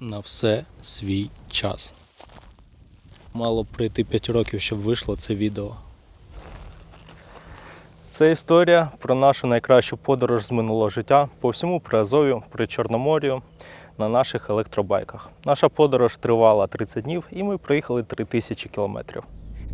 На все свій час. Мало пройти 5 років, щоб вийшло це відео. Це історія про нашу найкращу подорож з минулого життя по всьому Приазов'ю, при Чорномор'ю на наших електробайках. Наша подорож тривала 30 днів і ми проїхали 3000 кілометрів.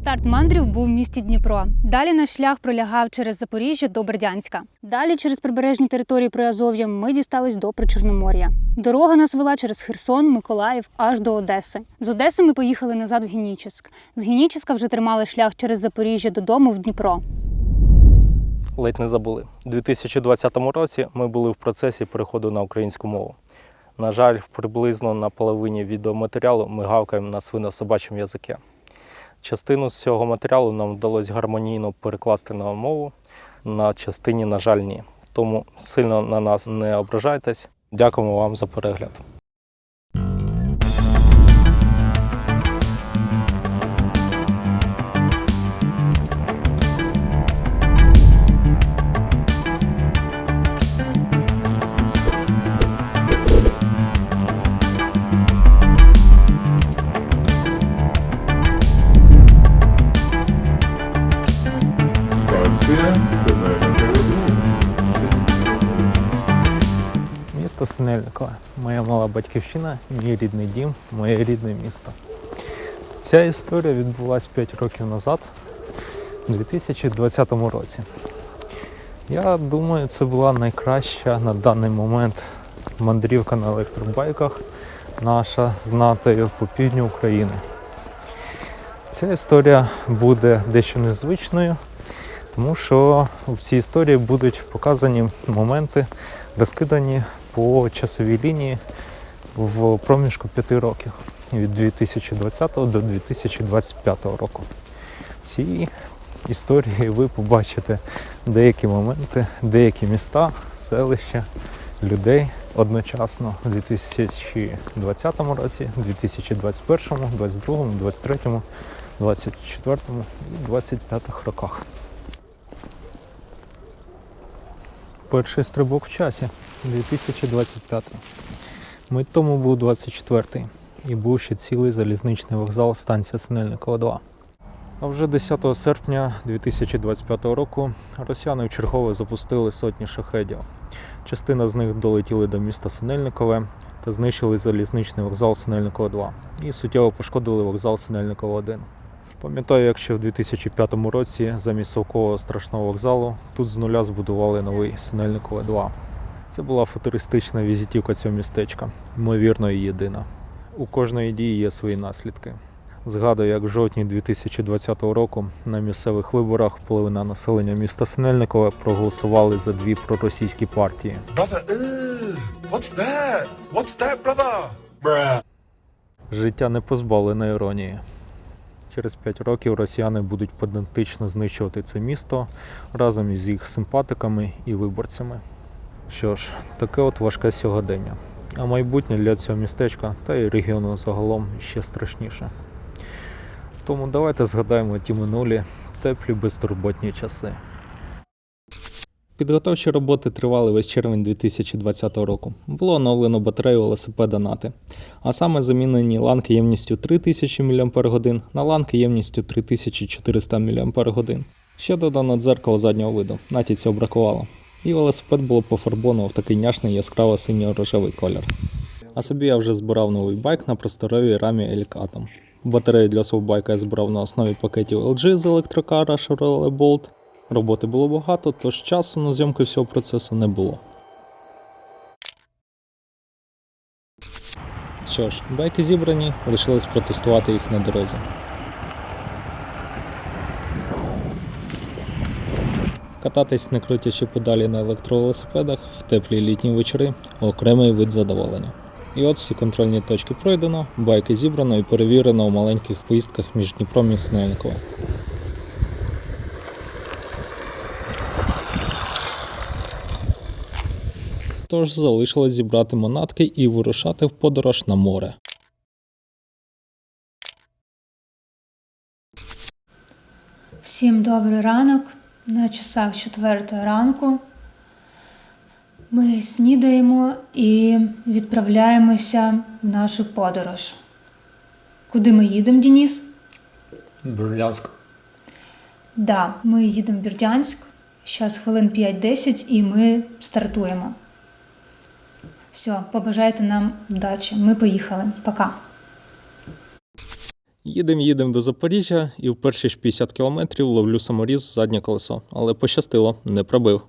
Старт мандрів був в місті Дніпро. Далі наш шлях пролягав через Запоріжжя до Бердянська. Далі через прибережні території Приазов'я ми дістались до Причорномор'я. Дорога нас вела через Херсон, Миколаїв аж до Одеси. З Одеси ми поїхали назад в Генічеськ. З Геніческа вже тримали шлях через Запоріжжя додому в Дніпро. Ледь не забули. У 2020 році ми були в процесі переходу на українську мову. На жаль, приблизно на половині відеоматеріалу ми гавкаємо на свино-собачому язикі. Частину з цього матеріалу нам вдалося гармонійно перекласти на мову, на частині, на жаль, ні. Тому сильно на нас не ображайтесь. Дякуємо вам за перегляд. Батьківщина, мій рідний дім, моє рідне місто. Ця історія відбулася 5 років назад, у 2020 році. Я думаю, це була найкраща на даний момент мандрівка на електробайках, наша з натою по півдню України. Ця історія буде дещо незвичною, тому що в цій історії будуть показані моменти, розкидані по часовій лінії в проміжку 5 років від 2020 до 2025 року. В цій історії ви побачите деякі моменти, деякі міста, селища, людей одночасно у 2020 році, 2021, 2022, 2023, 2024 і 2025 роках. Перший стрибок в часі 2025. Мить тому був 24-й і був ще цілий залізничний вокзал станція Синельникова 2. А вже 10 серпня 2025 року росіяни вчергове запустили сотні шахедів. Частина з них долетіли до міста Синельникове та знищили залізничний вокзал Синельникова 2 і суттєво пошкодили вокзал Синельникова 1. Пам'ятаю, як ще в 2005 році замість совкового страшного вокзалу тут з нуля збудували новий Синельникове 2. Це була футуристична візитівка цього містечка, ймовірно, і єдина. У кожної дії є свої наслідки. Згадую, як в жовтні 2020 року на місцевих виборах половина населення міста Синельникове проголосували за дві проросійські партії. Brother, ugh, what's that? What's that, brother? Bruh. Життя не позбавлене іронії. Через 5 років росіяни будуть педантично знищувати це місто разом із їх симпатиками і виборцями. Що ж, таке от важке сьогодення. А майбутнє для цього містечка та й регіону загалом ще страшніше. Тому давайте згадаємо ті минулі теплі безтурботні часи. Підготовчі роботи тривали весь червень 2020 року. Було оновлено батарею велосипеда нати а саме замінені ланки ємністю 3000 мАч на ланки ємністю 3400 мАч. Ще додано дзеркало заднього виду, наті цього бракувало. І велосипед було пофарбовано в такий няшний яскраво синьо-рожевий колір. А собі я вже збирав новий байк на просторовій рамі Atom. Батарею для свого байка я збирав на основі пакетів LG з електрокара Chevrolet Bolt. Роботи було багато, тож часу на зйомки всього процесу не було. Що ж, байки зібрані, лишилось протестувати їх на дорозі. Кататись, не крутячи педалі на електровелосипедах в теплі літні вечори окремий вид задоволення. І от всі контрольні точки пройдено, байки зібрано і перевірено у маленьких поїздках між Дніпром і Снельниково. Тож залишилось зібрати манатки і вирушати в подорож на море. Всім добрий ранок. На часах четвертої ранку. Ми снідаємо і відправляємося в нашу подорож. Куди ми їдемо, Дініс? Бердянськ. Да, ми їдемо в Бердянськ. Зараз хвилин 5-10 і ми стартуємо. Все, побажайте нам вдачі. Ми поїхали. Пока. Їдем, їдем до Запоріжжя і в перші ж 50 кілометрів ловлю саморіз в заднє колесо, але пощастило, не пробив.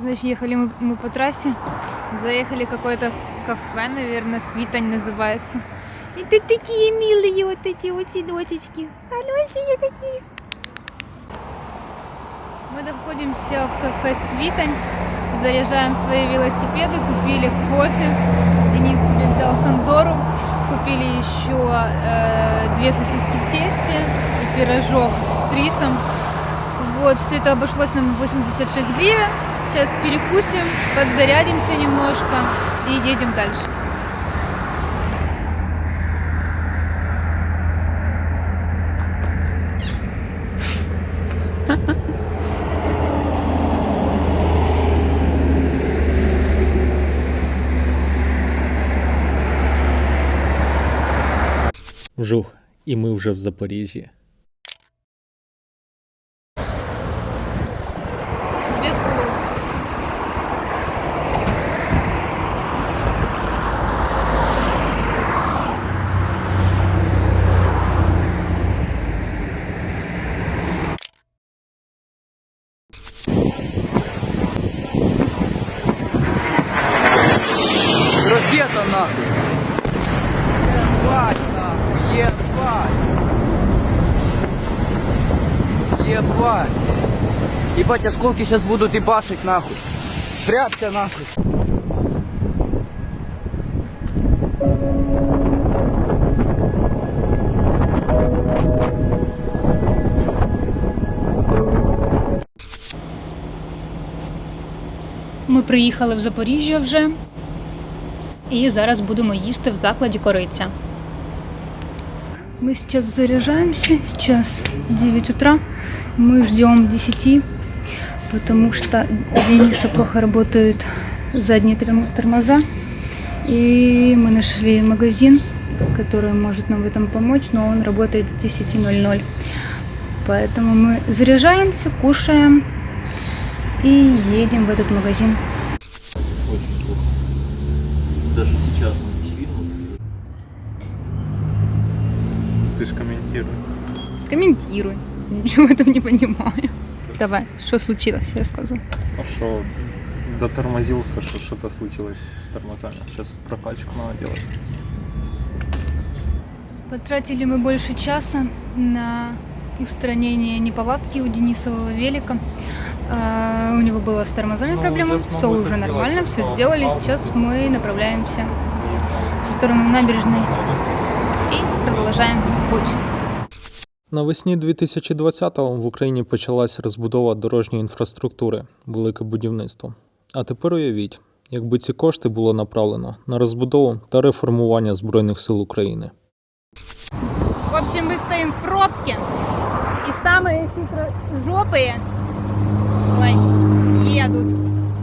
Значит, ехали мы, мы по трассе, заехали в какое-то кафе, наверное, Свитань называется. И тут такие милые вот эти вот седочечки. Алёсия такие. Мы находимся в кафе Свитань, Заряжаем свои велосипеды, купили кофе. Денис себе взял Сандору, купили еще э, две сосиски в тесте и пирожок с рисом. Вот, все это обошлось нам в 86 гривен. Сейчас перекусим, подзарядимся немножко и едем дальше. Вжух, і ми вже в Запоріжжі. Осколки сейчас будут ебашить нахуй! Прячься нахуй! Ми приїхали в Запоріжжя вже і зараз будемо їсти в закладі кориця. Мы сейчас заряжаемся, сейчас 9 утра. Мы ждем 10, потому что Дениса плохо работают задние тормоза. И мы нашли магазин, который может нам в этом помочь, но он работает до 10.00. Поэтому мы заряжаемся, кушаем и едем в этот магазин. Очень плохо. Даже сейчас он сдвинут. Ти ж коментуй. Комментируй. Ничего в этом не понимаю. Давай, что случилось, рассказывай. То, що дотормозился, что что-то случилось с тормозами. Сейчас прокачку надо делать. Потратили мы больше часа на устранение неполадки у Денисового велика. А, у него была с тормозами Ну, проблема, я все уже нормально, все сделали. Сейчас мы направляемся в сторону набережной и продолжаем путь. Навесні 2020-го в Україні почалась розбудова дорожньої інфраструктури, велике будівництво. А тепер уявіть, якби ці кошти було направлено на розбудову та реформування Збройних сил України. В общем, мы стоим в пробке, и самые хитрожопые ой, едут.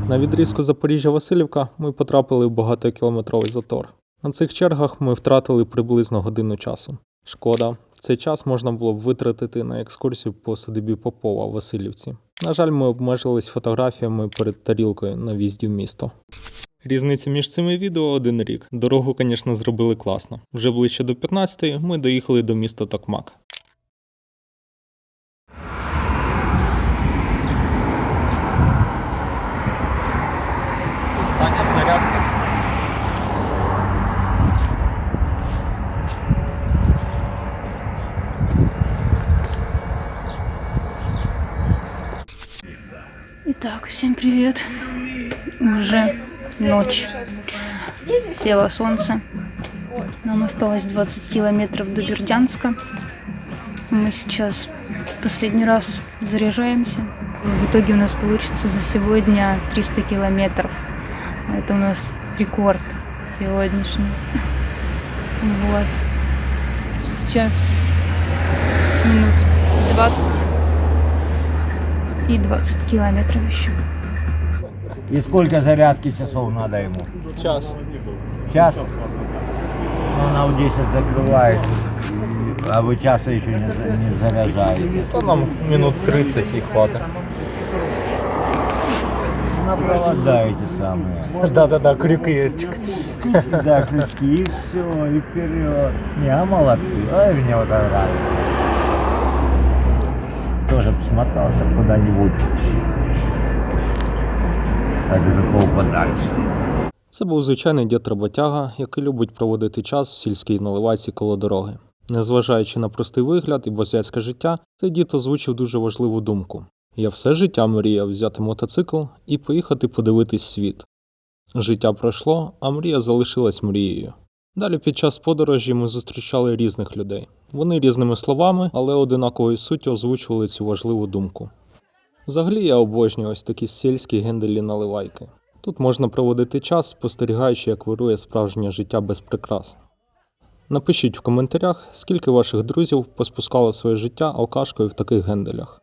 На відрізку Запоріжжя-Васильівка ми потрапили в багатокілометровий затор. На цих чергах ми втратили приблизно годину часу. Шкода, цей час можна було б витратити на екскурсію по садибі Попова в Васильівці. На жаль, ми обмежились фотографіями перед тарілкою на в'їзді в місто. Різниця між цими відео один рік. Дорогу, звісно, зробили класно. Вже ближче до 15-ї ми доїхали до міста Токмак. Итак, всем привет. Уже ночь. Село солнце. Нам осталось 20 километров до Бердянска. Мы сейчас последний раз заряжаемся. В итоге у нас получится за сегодня 300 километров. Это у нас рекорд сегодняшний. Вот. Сейчас минут 20 и 20 километров еще. И сколько зарядки часов надо ему? Час. Час? Ну, она в 10 закрывает, а вы часа еще не, не заряжаете. То нам минут 30 і хватить. На провода эти самые. Да-да-да, крюки. Да, крючки, и все, и вперед. Не, а молодцы. Ой, мне вот это нравится. Тоже смотался куда-нибудь. Так далеко подальше. Це був звичайний дід роботяга, який любить проводити час в сільській наливайці коло дороги. Незважаючи на простий вигляд і бозяцьке життя, цей дід озвучив дуже важливу думку. Я все життя мріяв взяти мотоцикл і поїхати подивитись світ. Життя пройшло, а мрія залишилась мрією. Далі під час подорожі ми зустрічали різних людей. Вони різними словами, але одинаковою суттю озвучували цю важливу думку. Взагалі я обожнюю ось такі сільські генделі наливайки. Тут можна проводити час, спостерігаючи, як вирує справжнє життя без прикрас. Напишіть в коментарях, скільки ваших друзів поспускало своє життя алкашкою в таких генделях.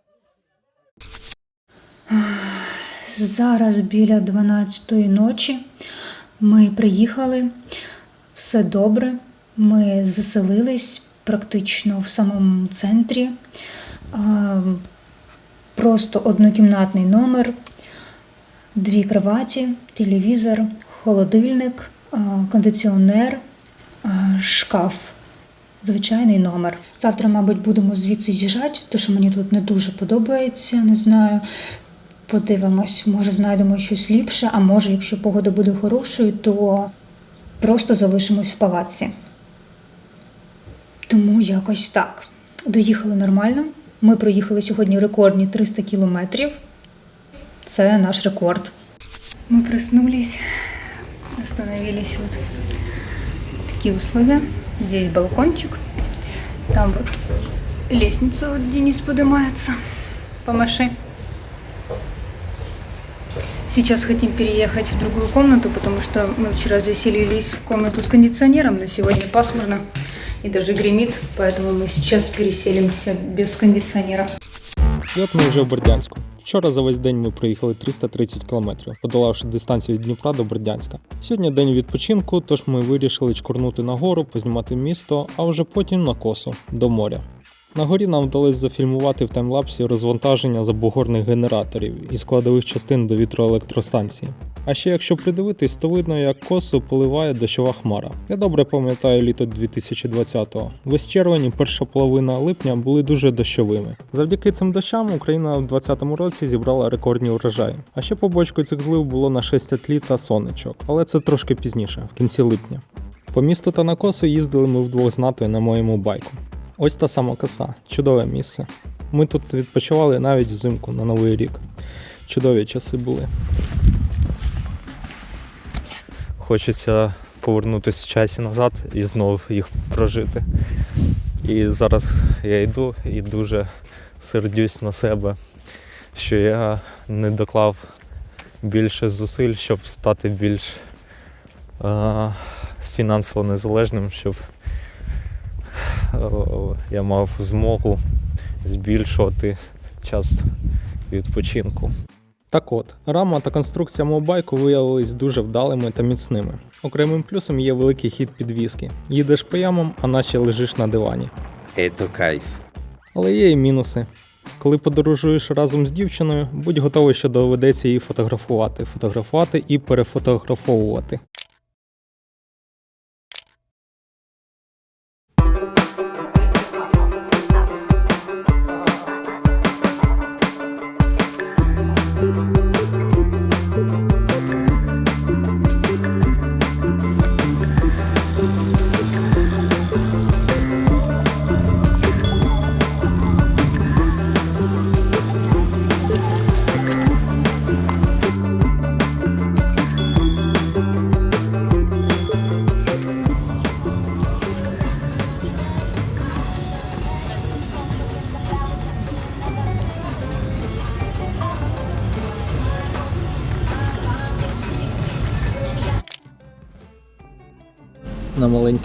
Зараз біля 12-ї ночі ми приїхали, все добре. Ми заселились практично в самому центрі. Просто однокімнатний номер, дві кроваті, телевізор, холодильник, кондиціонер, шкаф. Звичайний номер. Завтра, мабуть, будемо звідси з'їжджати, тому що мені тут не дуже подобається, не знаю. Подивимось, може знайдемо щось ліпше, а може, якщо погода буде хорошою, то просто залишимось в палаці. Тому якось так. Доїхали нормально. Ми проїхали сьогодні рекордні 300 кілометрів. Це наш рекорд. Мы проснулись, остановились вот такие условия. Здесь балкончик, там вот лестница, вот Денис поднимается. Помаши. Сейчас хотим переехать в другую комнату, потому что мы вчера заселились в комнату с кондиционером, но сегодня пасмурно и даже гремит, поэтому мы сейчас переселимся без кондиционера. І от ми вже в Бердянську. Вчора за весь день ми проїхали 330 кілометрів, подолавши дистанцію від Дніпра до Бердянська. Сьогодні день відпочинку, тож ми вирішили чкурнути на гору, познімати місто, а вже потім на косу до моря. На горі нам вдалося зафільмувати в таймлапсі розвантаження забугорних генераторів і складових частин до вітроелектростанції. А ще якщо придивитись, то видно, як косу поливає дощова хмара. Я добре пам'ятаю літо 2020-го. Весь червень і перша половина липня були дуже дощовими. Завдяки цим дощам Україна в 2020 році зібрала рекордні урожаї. А ще побочкою цих злив було нашестя тлі та сонечок, але це трошки пізніше, в кінці липня. По місту та на косу їздили ми вдвох з натою на моєму байку. Ось та сама коса, чудове місце. Ми тут відпочивали навіть взимку на Новий рік. Чудові часи були. Хочеться повернутися в часі назад і знову їх прожити. І зараз я йду і дуже сердюсь на себе, що я не доклав більше зусиль, щоб стати більш е, фінансово незалежним, щоб я мав змогу збільшувати час відпочинку. Так от, рама та конструкція мого байку виявились дуже вдалими та міцними. Окремим плюсом є великий хід підвіски. Їдеш по ямам, а наче лежиш на дивані. Это кайф. Але є і мінуси. Коли подорожуєш разом з дівчиною, будь готовий, що доведеться її фотографувати, фотографувати і перефотографовувати.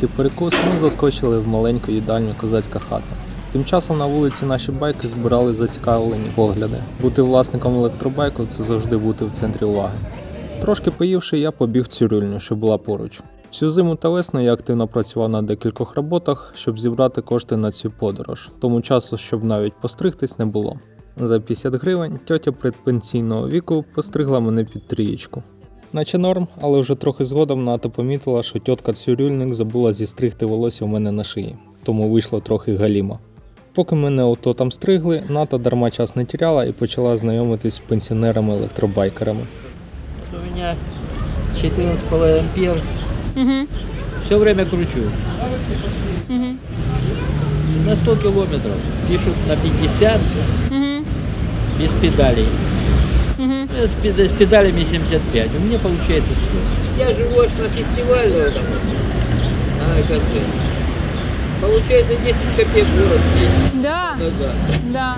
На перекус ми заскочили в маленьку їдальню козацька хата. Тим часом на вулиці наші байки збирали зацікавлені погляди. Бути власником електробайку це завжди бути в центрі уваги. Трошки поївши, я побіг в цюрюльню, що була поруч. Всю зиму та весну я активно працював на декількох роботах, щоб зібрати кошти на цю подорож. Тому часу, щоб навіть постригтись, не було. За 50 гривень тьотя предпенсійного віку постригла мене під трієчку. Наче норм, але вже трохи згодом Ната помітила, що тітка цюрюльник забула зістригти волосся у мене на шиї, тому вийшло трохи галімо. Поки мене ото там стригли, Ната дарма час не тіряла і почала знайомитись з пенсіонерами-електробайкерами. У меня 14,5 ампер. Угу. Все время кручу. Угу. На 100 километров. Пишут на 50 Угу. без педалей. Угу. С, пед- с педалями 75. У меня получается 100. Я живу аж на фестивале этом. На АКЦ. Получается 10 копеек город. Да, Ну да. да.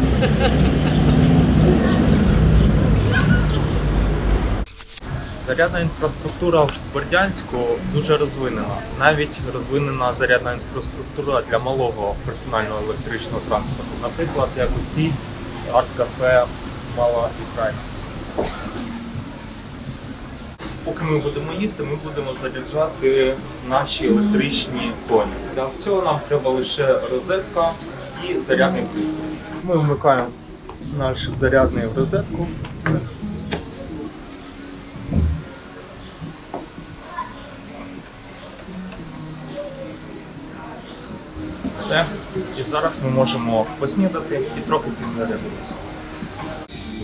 Зарядна інфраструктура в Бердянську дуже розвинена. Навіть розвинена зарядна інфраструктура для малого персонального електричного транспорту. Наприклад, як у цій арт-кафе Мала Україна. Поки ми будемо їсти, ми будемо заряджати наші електричні коні. Для цього нам треба лише розетка і зарядний пристрій. Ми вмикаємо наш зарядний в розетку. Все. І зараз ми можемо поснідати і трохи підзарядитися.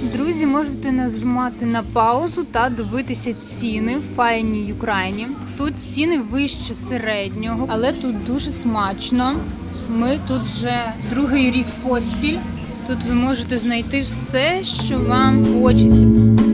Друзі, можете нажимати на паузу та дивитися ціни в файній Україні. Тут ціни вище середнього, але тут дуже смачно. Ми тут вже другий рік поспіль. Тут ви можете знайти все, що вам хочеться.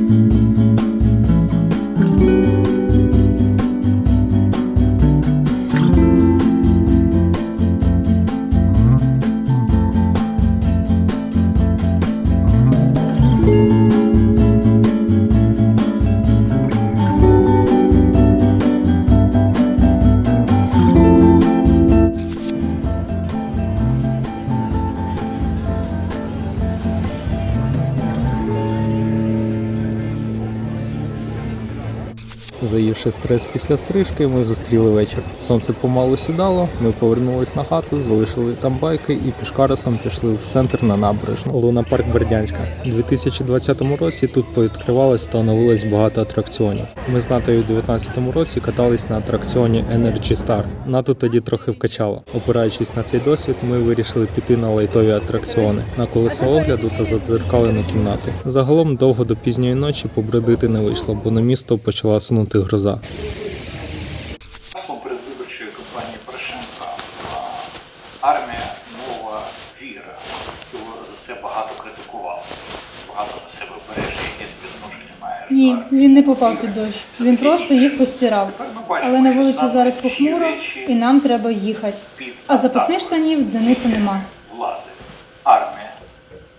Заївши стрес після стрижки, ми зустріли вечір. Сонце помалу сідало, ми повернулись на хату, залишили там байки і пішкарасом пішли в центр на набережну. Луна парк Бердянська. У 2020 році тут повідкривалось та оновилось багато атракціонів. Ми з Натою у 2019 році катались на атракціоні Energy Star. Нату тоді трохи вкачало. Опираючись на цей досвід, ми вирішили піти на лайтові атракціони на колесо огляду та задзеркалену кімнату. Загалом довго до пізньої ночі побродити не вийшло, бо на місто почала сунути гроза. Передвиборчої кампанії Порошенка армія нова віра. Його за це багато критикував, багато на себе береже, яке відношення має. Ні, він не попав під дощ. Він просто їх постирав. Але на вулиці зараз похмуро, і нам треба їхати. А запасних штанів Дениса нема. влади. Армія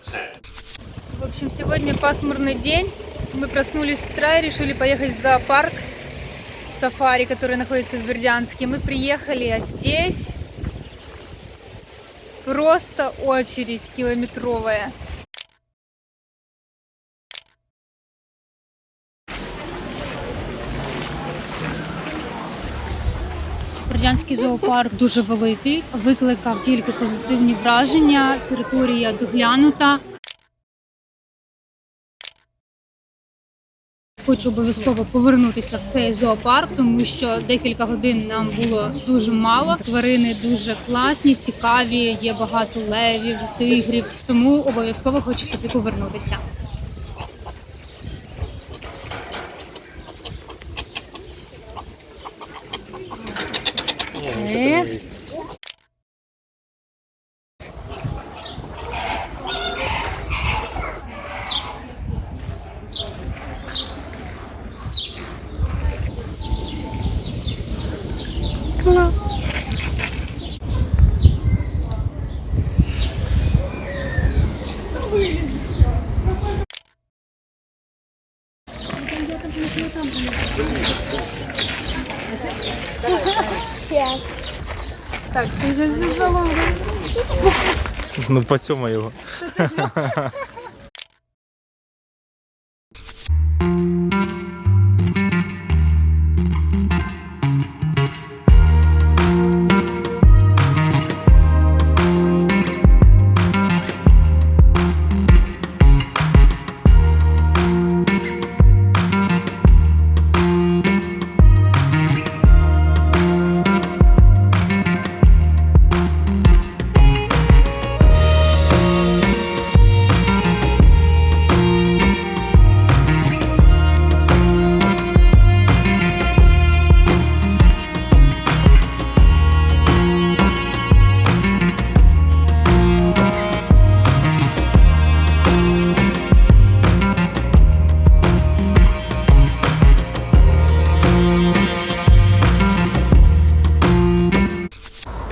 це В общем, сегодня пасмурный день. Мы проснулись с утра и решили поехать в зоопарк сафари, который находится в Бердянске. Мы приехали, а здесь просто очередь километровая. Бердянський зоопарк дуже великий, викликав тільки позитивні враження. Територія доглянута. Хочу обов'язково повернутися в цей зоопарк, тому що декілька годин нам було дуже мало. Тварини дуже класні, цікаві. Є багато левів, тигрів. Тому обов'язково хочу сюди повернутися. Е, Так, ти вже зі залом. Ну по цьому його.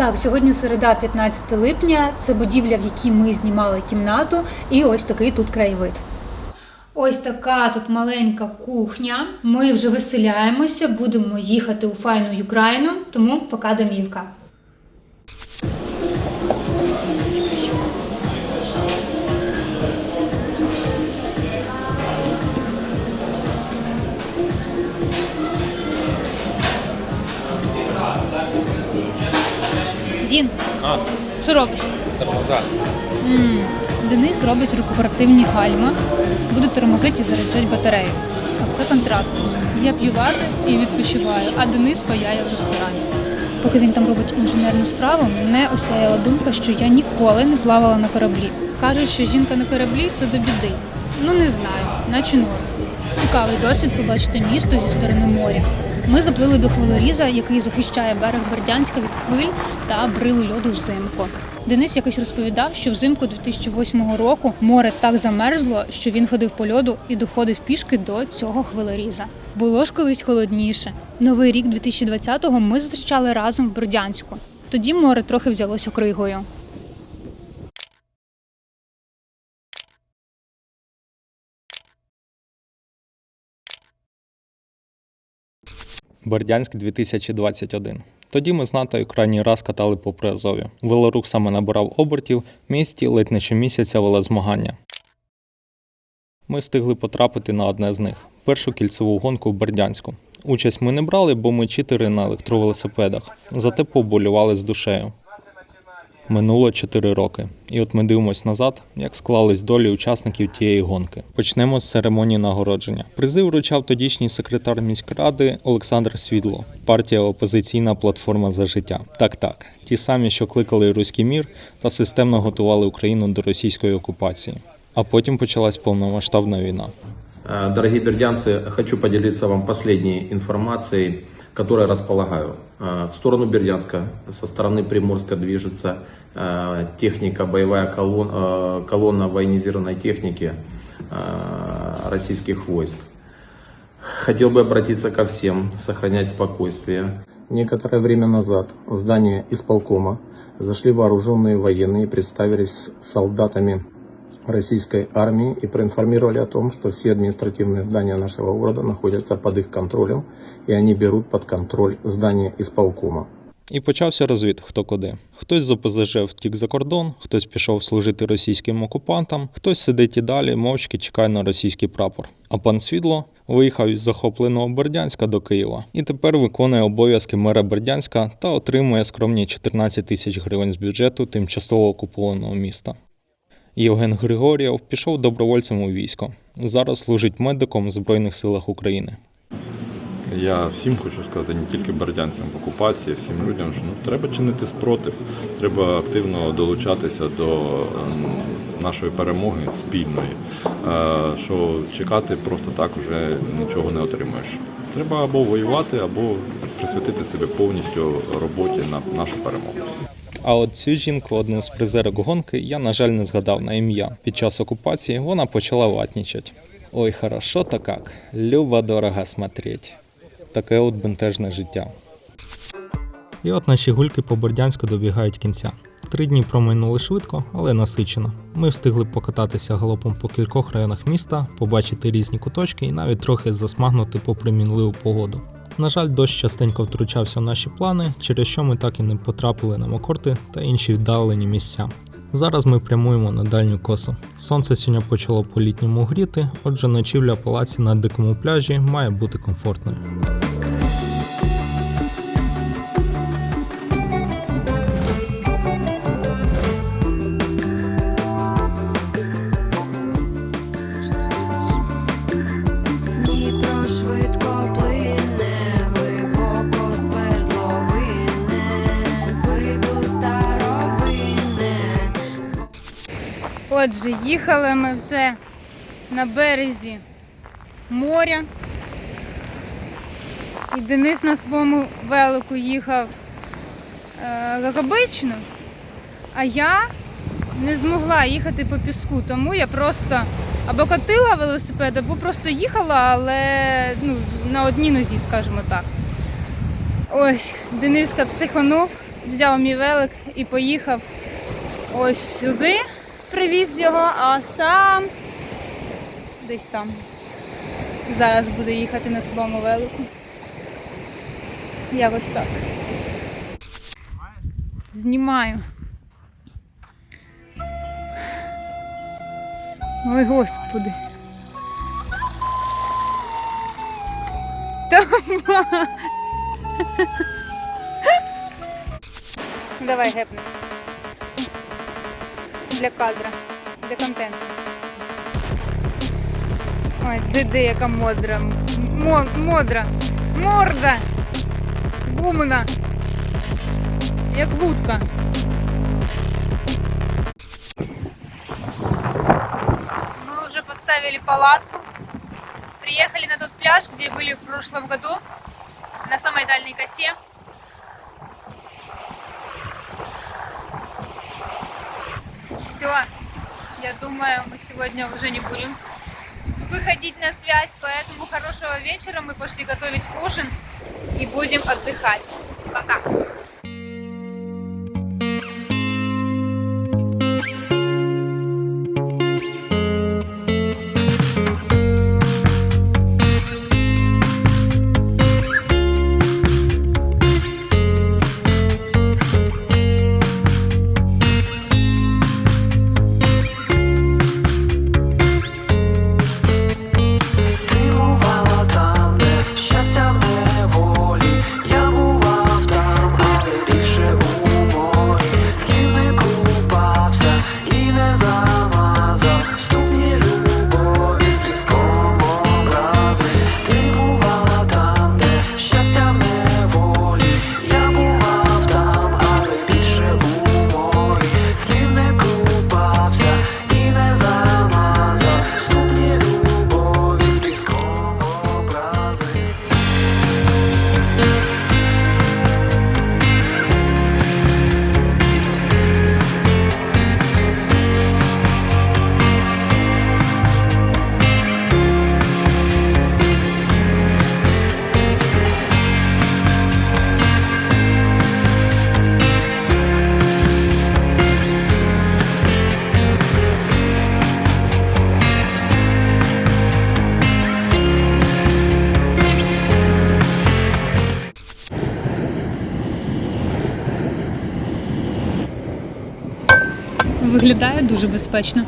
Так, сьогодні середа, 15 липня. Це будівля, в якій ми знімали кімнату, і ось такий тут краєвид. Ось така тут маленька кухня. Ми вже виселяємося, будемо їхати у файну Юкраїну, тому пока домівка. Дін, що робиш? Тормоза. м Денис робить рекуперативні гальма, буде тормозити і заряджати батарею. Оце контраст. Я п'ю лати і відпочиваю, а Денис паяє в ресторані. Поки він там робить інженерну справу, мене осяяла думка, що я ніколи не плавала на кораблі. Кажуть, що жінка на кораблі це до біди. Ну не знаю, наче норм. Цікавий досвід побачити місто зі сторони моря. Ми заплили до хвилоріза, який захищає берег Бердянська від хвиль та брили льоду взимку. Денис якось розповідав, що взимку 2008 року море так замерзло, що він ходив по льоду і доходив пішки до цього хвилоріза. Було ж колись холодніше. Новий рік 2020-го ми зустрічали разом в Бердянську. Тоді море трохи взялося кригою. Бердянськ 2021. Тоді ми з НАТО крайній раз катали по Приазові. Велорух саме набирав обертів, в місті ледь не щомісяця вели змагання. Ми встигли потрапити на одне з них першу кільцеву гонку в Бердянську. Участь ми не брали, бо ми читери на електровелосипедах, зате поболювали з душею. Минуло 4 роки, і от ми дивимось назад, як склались долі учасників тієї гонки. Почнемо з церемонії нагородження. Призи вручав тодішній секретар міськради Олександр Свідло, партія опозиційна платформа за життя. Так, так, ті самі, що кликали руський мір та системно готували Україну до російської окупації. А потім почалась повномасштабна війна. Э, Дорогие бердянцы, хочу поделиться вам последней информацией, которой располагаю. Э, В сторону Бердянска со стороны Приморска движется э, техника, боевая колон- э, колонна военизированной техники российских войск. Хотел бы обратиться ко всем, сохранять спокойствие. Некоторое время назад в здание исполкома зашли вооруженные военные и представились солдатами российской армии и проинформировали о том, что все административные здания нашего города находятся под их контролем, и они берут под контроль здание исполкома. І почався розвід хто куди. Хтось з ОПЗЖ втік за кордон, хтось пішов служити російським окупантам, хтось сидить і далі, мовчки чекає на російський прапор. А пан Свідло виїхав із захопленого Бердянська до Києва і тепер виконує обов'язки мера Бердянська та отримує скромні 14 тисяч гривень з бюджету тимчасово окупованого міста. Євген Григорєв пішов добровольцем у військо. Зараз служить медиком в Збройних силах України. Я всім хочу сказати, не тільки бердянцям в окупації, всім людям, що ну, треба чинити спротив, треба активно долучатися до ем, нашої перемоги спільної. Е, що чекати просто так вже нічого не отримаєш. Треба або воювати, або присвятити себе повністю роботі на нашу перемогу. А от цю жінку, одну з призерок гонки, я, на жаль, не згадав на ім'я. Під час окупації вона почала ватнічать. Ой, хорошо-то как. Любо дорого смотреть. Таке от бентежне життя. І от наші гульки по Бердянську добігають кінця. Три дні промайнули швидко, але насичено. Ми встигли покататися галопом по кількох районах міста, побачити різні куточки і навіть трохи засмагнути попри мінливу погоду. На жаль, дощ частенько втручався в наші плани, через що ми так і не потрапили на Макорти та інші віддалені місця. Зараз ми прямуємо на дальню косу. Сонце сьогодні почало по літньому гріти, отже, ночівля палаці на дикому пляжі має бути комфортною. Отже, їхали ми вже на березі моря. І Денис на своєму велику їхав е, як а я не змогла їхати по піску, тому я просто або катила велосипед, або просто їхала, але ну, на одній нозі, скажімо так. Ось, Дениска психонув, взяв мій велик і поїхав ось сюди привіз його, а сам десь там. Зараз буде їхати на своєму велику. Якось так. Знімаю. Ой, господи. Давай гепнись для кадра, для контенту. Ой, диди, яка модра. Мо, модра. Морда. Гумна. Як вудка. Мы уже поставили палатку. Приехали на тот пляж, где были в прошлом году. На самой дальней косе. думаю, мы сегодня уже не будем выходить на связь, поэтому хорошего вечера. Мы пошли готовить ужин и будем отдыхать. Пока. Безпечно.